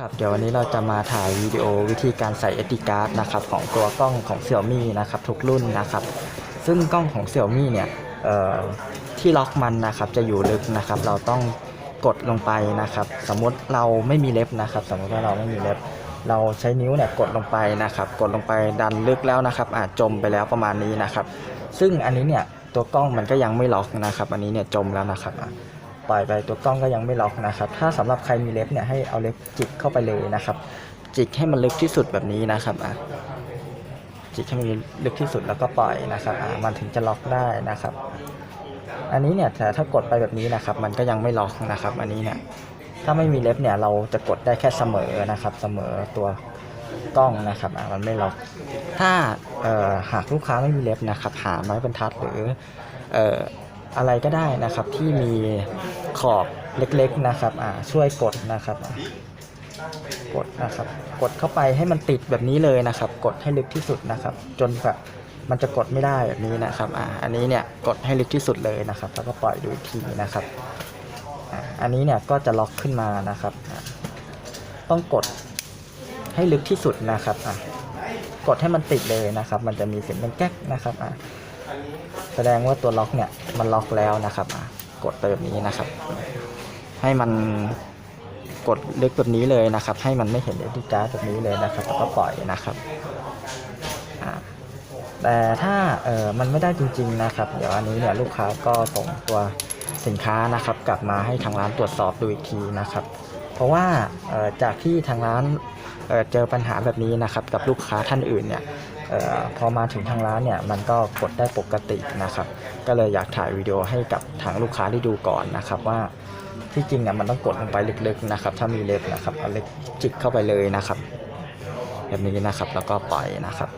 ครับเดี๋ยววันนี้เราจะมาถ่ายวิดีโอวิธีการใส่ SD card นะครับของตัวกล้องของ Xiaomi นะครับทุกรุ่นนะครับ ซึ่งกล้องของ Xiaomi เนี่ยเอ่อที่ล็อกมันนะครับจะอยู่ลึกนะครับ เราต้องกดลงไปนะครับ สมมติเราไม่มีเล็บนะครับ สมมติว่าเราไม่มีเล็บ เราใช้นิ้วเนี่ยกดลงไปนะครับ กดลงไปดันลึกแล้วนะครับอาจจมไปแล้วประมาณนี้นะครับ ซึ่งอันนี้เนี่ยตัวกล้องมันก็ยังไม่ล็อกนะครับ อันนี้เนี่ยจมแล้วนะครับ ปล่อยไปตัวกล้องก็ยังไม่ล็อกนะครับ ถ้าสำหรับใครมีเล็บเนี่ยให้เอาเล็บจิกเข้าไปเลยนะครับ จิกให้มันลึกที่สุดแบบนี้นะครับอะจิกให้มันลึกที่สุดแล้วก็ปล่อยนะครับอะมันถึงจะล็อกได้นะครับ อันนี้เนี่ยแต่ถ้ากดไปแบบนี้นะครับ มันก็ยังไม่ล็อกนะครับ อันนี้เนี่ยถ้าไม่มีเล็บเนี่ยเราจะกดได้แค่เสมอนะครับ เสมอตัวกล้องนะครับอะมันไม่ล็อก ถ้าเอ่อหากลูกค้าไม่มีเล็บนะครับ หาไม้บรรทัดหรือเอะไรก็ได้นะครับที่มีขอบเล็กๆนะครับอ่าช่วยกดนะครับ กดนะครับ กดเข้าไปให้มันติดแบบนี้เลยนะครับ กดให้ลึกที่สุดนะครับ จนแบบมันจะกดไม่ได้แบบนี้นะครับอ่าอันนี้เนี่ยกดให้ลึกที่สุดเลยนะครับ แล้วก็ปล่อยดูทีนะครับอ่าอันนี้เนี่ยก็จะล็อกขึ้นมานะครับอ่าต้องกดให้ลึกที่สุดนะครับอะกดให้มันติดเลยนะครับ มันจะมีเสียงเป็นแก๊กนะครับอะแสดงว่าตัวล็อกเนี่ย มันล็อกแล้วนะครับกดไปแบบนี้นะครับ ให้มันกดลึกแบบนี้เลยนะครับ ให้มันไม่เห็นเอทีการ์ดแบบนี้เลยนะครับแล้วก็ปล่อยนะครับแต่ถ้าเออมันไม่ได้จริง ๆนะครับ เดี๋ยวอันนี้เนี่ยลูกค้าก็ส่งตัวสินค้านะครับ กลับมาให้ทางร้านตรวจสอบดูอีกทีนะครับ เพราะว่าจากที่ทางร้านเเจอปัญหาแบบนี้นะครับ กับลูกค้าท่านอื่นเนี่ย พอมาถึงทางร้านเนี่ยมันก็กดได้ปกตินะครับ ก็เลยอยากถ่ายวิดีโอให้กับทางลูกค้าได้ดูก่อนนะครับว่าที่จริงอะมันต้องกดลงไปลึกๆนะครับ ถ้ามีเล็บนะครับเอาเล็บจิกเข้าไปเลยนะครับ แบบนี้นะครับแล้วก็ปล่อยนะครับ